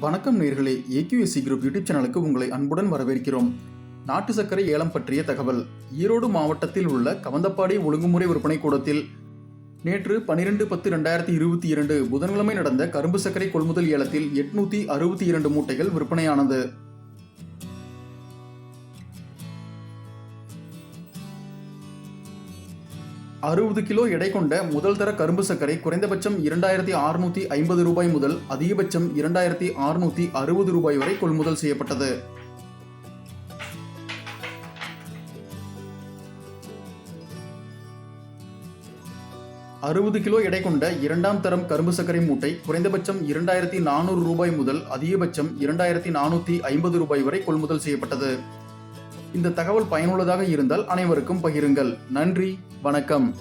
வணக்கம் நேர்களே AQSC group YouTube சேனலுக்கு உங்களை அன்புடன் வரவேற்கிறோம். நாட்டு சர்க்கரை ஏலம் பற்றிய தகவல். ஈரோடு மாவட்டத்தில் உள்ள கவந்தப்பாடி ஒழுங்குமுறை விற்பனை கூடத்தில் நேற்று பனிரெண்டு பத்து ரெண்டாயிரத்தி இருபத்தி இரண்டு புதன்கிழமை நடந்த கரும்பு சர்க்கரை கொள்முதல் ஏலத்தில் எட்நூத்தி அறுபத்தி இரண்டு மூட்டைகள் விற்பனையானது. அறுபது கிலோ எடை கொண்ட முதல் தர கரும்பு சர்க்கரை குறைந்தபட்சம் இரண்டாயிரத்தி அறுநூத்தி ஐம்பது ரூபாய் முதல் அதிகபட்சம் இரண்டாயிரத்தி அறுநூத்தி அறுபது ரூபாய் வரை கொள்முதல் செய்யப்பட்டது. அறுபது கிலோ எடை கொண்ட இரண்டாம் தரம் கரும்பு சர்க்கரை மூட்டை குறைந்தபட்சம் இரண்டாயிரத்தி நானூறு ரூபாய் முதல் அதிகபட்சம் இரண்டாயிரத்தி நானூற்றி ஐம்பது ரூபாய் வரை கொள்முதல் செய்யப்பட்டது. இந்த தகவல் பயனுள்ளதாக இருந்தால் அனைவருக்கும் பகிருங்கள். நன்றி வணக்கம்.